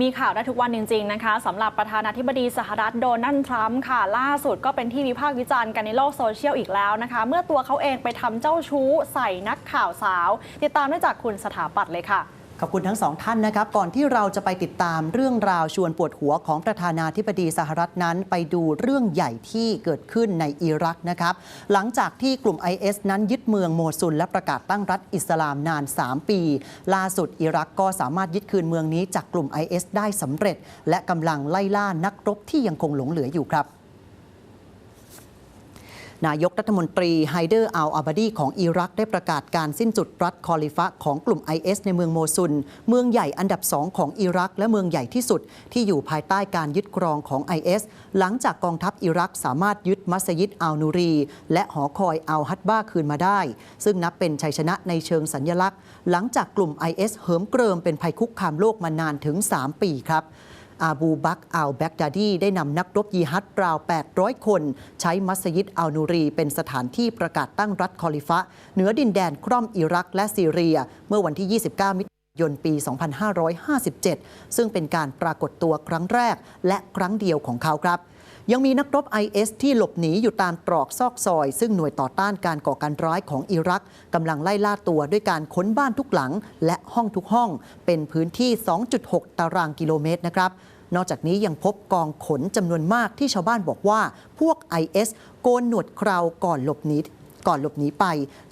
มีข่าวได้ทุกวันจริง ๆ นะคะสำหรับประธานาธิบดีสหรัฐโดนัลด์ทรัมป์ค่ะ ล่าสุดก็เป็นที่วิพากษ์วิจารณ์กันในโลกโซเชียลอีกแล้วนะคะ เมื่อตัวเขาเองไปทำเจ้าชู้ใส่นักข่าวสาว ติดตามได้จากคุณสถาปัตย์เลยค่ะ ขอบคุณทั้งสองท่านนะครับ ก่อนที่เราจะไปติดตามเรื่องราวชวนปวดหัวของประธานาธิบดีสหรัฐนั้น ไปดูเรื่องใหญ่ที่เกิดขึ้นในอิรักนะครับ หลังจากที่กลุ่ม IS นั้นยึดเมืองโมซุลและประกาศตั้งรัฐอิสลามนาน 3 ปี ล่าสุดอิรักก็สามารถยึดคืนเมืองนี้จากกลุ่ม IS ได้สำเร็จ และกำลังไล่ล่านักรบที่ยังคงหลงเหลืออยู่ครับ นายกรัฐมนตรีไฮเดอร์อัลอาบาดีของอิรักได้ประกาศการสิ้นสุดรัฐคอลิฟะของกลุ่ม IS ในเมืองโมซุลเมืองใหญ่อันดับสองของอิรัก และเมืองใหญ่ที่สุด ที่อยู่ภายใต้การยึดครองของ IS หลังจากกองทัพอิรักสามารถยึดมัสยิดอัลนูรี และหอคอยอัลฮัตบ้าคืนมาได้ ซึ่งนับเป็นชัยชนะในเชิงสัญญลักษณ์ หลังจากกลุ่ม IS เหิมเกริมเป็นภัยคุกคามโลกมานานถึง 3 ปีครับ อาบูบักอัลแบกดาดีได้นำนักรบยีฮัดราว 800 คน ใช้มัสยิดอัลนูรี เป็นสถานที่ประกาศตั้งรัฐคอลิฟะ เหนือดินแดนคร่อมอิรักและซีเรีย เมื่อวันที่ 29 มิถุนายนปี 2557 ซึ่งเป็นการปรากฏตัวครั้งแรกและครั้งเดียวของเขาครับ ยังมีนักรบ IS ที่หลบหนีอยู่ตามตรอกซอกซอย ซึ่งหน่วยต่อต้านการก่อการร้ายของอิรักกำลังไล่ล่าตัวด้วยการค้นบ้านทุกหลัง และห้องทุกห้อง เป็นพื้นที่ 2.6 ตารางกิโลเมตรนะครับนอกจากนี้ยังพบกองขนจำนวนมากที่ชาวบ้านบอกว่า พวก IS โกนหนวดคราวก่อนหลบหนีก่อนหลบหนีไป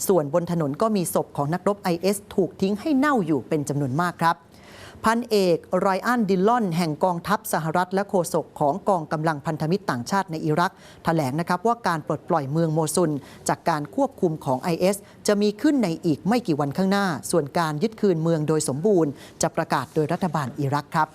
ส่วนบนถนนก็มีศพของนักรบ IS ถูกทิ้งให้เน่าอยู่เป็นจำนวนมากครับ พันเอกไรอันดิลลอน แห่งกองทัพสหรัฐและโฆษกของกองกำลังพันธมิตรต่างชาติในอิรักแถลงนะครับว่าการปลดปล่อยเมืองโมซุน จากการควบคุมของ IS จะมีขึ้นในอีกไม่กี่วันข้างหน้า ส่วนการยึดคืนเมืองโดยสมบูรณ์ จะประกาศโดยรัฐบาลอิรักครับ